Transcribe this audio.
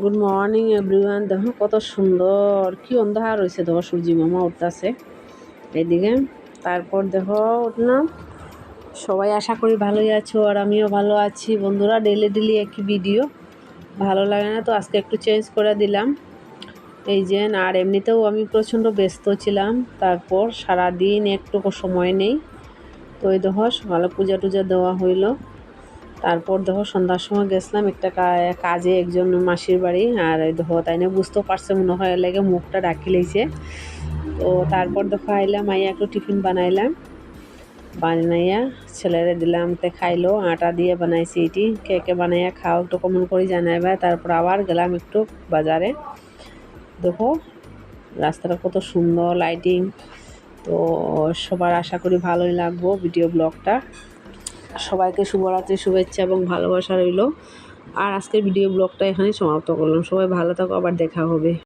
Good morning everyone দেখো কত সুন্দর। কি অন্ধকার রয়েছে দেখো সূর্যি মামা উঠতেছে এইদিকে তারপর দেখো উঠলাম সবাই আশা করি ভালোই আছো আর আমিও ভালো আছি। বন্ধুরা ডেলি ডেলি একই ভিডিও ভালো লাগে না তো আজকে একটু চেঞ্জ করে দিলাম। এই যে, আর এমনিতেও আমি প্রচণ্ড ব্যস্ত ছিলাম। তারপর সারা দিন একটুকু সময় নেই। তো এই দেখো, সকালে পূজা টুজা দেওয়া হইল। তারপর দেখো সন্ধ্যার সময় গেছিলাম একটা কাজে একজন মাসির বাড়ি, আর দেখো তাই না বুঝতেও পারছে মনে হয় লেগে মুখটা ডাকি লেগেছে তো তারপর দেখো আইলাম, আইয়া একটু টিফিন বানাইলাম। বানাইয়া ছেলেরে দিলাম, তে খাইলো, আটা দিয়ে বানাইছি এটি। কে কে বানাইয়া খাও একটু কমন করে জানাইবা। তারপর আবার গেলাম একটু বাজারে। দেখো রাস্তাটা কত সুন্দর লাইটিং তো সবার আশা করি ভালোই লাগবো ভিডিও ব্লগটা। সবাইকে শুভরাত্রি, শুভেচ্ছা এবং ভালোবাসা রইল। আর আজকের ভিডিও ব্লগটা এখানেই সমাপ্ত করলাম। সবাই ভালো থাকো, আবার দেখা হবে।